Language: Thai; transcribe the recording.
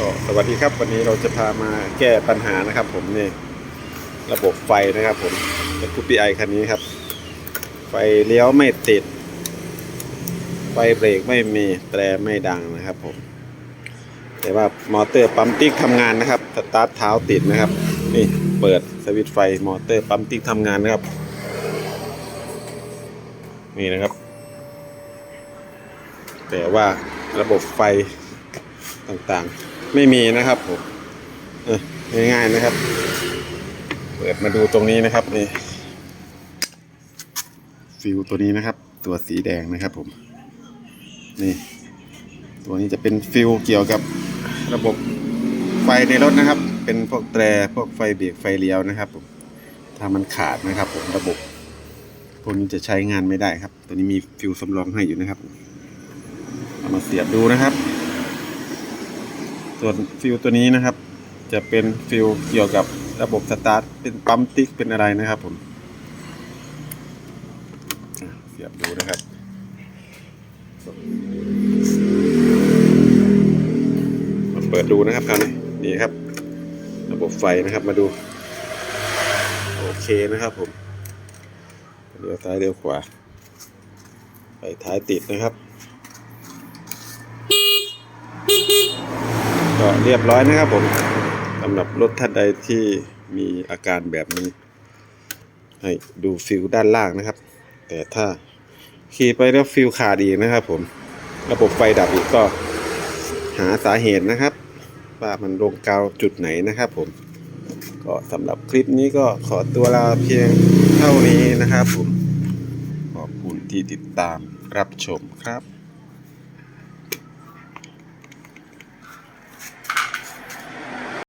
ก็สวัสดีครับวันนี้เราจะพามาแก้ปัญหานะครับ ผมนี่ระบบไฟนะครับ ผมเป็นคูปีไอคันนี้ครับ ไฟเลี้ยวไม่ติด ไฟเบรกไม่มีแตรไม่ดังนะครับ ผม แต่ว่ามอเตอร์ปั๊มติ๊กทำงานนะครับสตาร์ทเท้าติดนะครับ นี่เปิดสวิตช์ไฟมอเตอร์ปั๊มติ๊กทำงานนะครับ นี่นะครับ แต่ว่าระบบไฟต่างๆ ไม่มีนะครับผมเออง่ายๆนะครับ เปิดมาดูตรงนี้นะครับนี่ฟิวตัวนี้นะครับ ตัวสีแดงนะครับผม นี่ ตัวนี้จะเป็นฟิวเกี่ยวกับระบบไฟในรถนะครับ เป็นพวกแตรพวกไฟเบรกไฟเลี้ยวนะครับผมถ้ามันขาดนะครับ ผมระบบพวกนี้จะใช้งานไม่ได้ครับ ตัวนี้มีฟิวสำรองให้อยู่นะครับเอามาเสียบดูนะครับ ส่วนฟิวตัวนี้นะครับ จะเป็นฟิวเกี่ยวกับระบบสตาร์ทเป็นปั๊มติ๊กเป็นอะไรนะครับผมเสียบดูนะครับ มาเปิดดูนะครับคราวนี้นี่ครับ ระบบไฟนะครับมาดู โอเคนะครับผมเลี้ยวซ้ายเลี้ยวขวาไฟท้ายติดนะครับ ก็เรียบร้อยนะครับผมสำหรับรถท่านใดที่มีอาการแบบนี้ ให้ดูฟิลด้านล่างนะครับ แต่ถ้าขี่ไปแล้วฟิลขาดอีกนะครับผมระบบไฟดับอีกก็หาสาเหตุนะครับ ว่ามันลงกาวจุดไหนนะครับผม ก็สำหรับคลิปนี้ก็ขอตัวลาเพียงเท่านี้นะครับผม ขอบคุณที่ติดตามรับชมครับ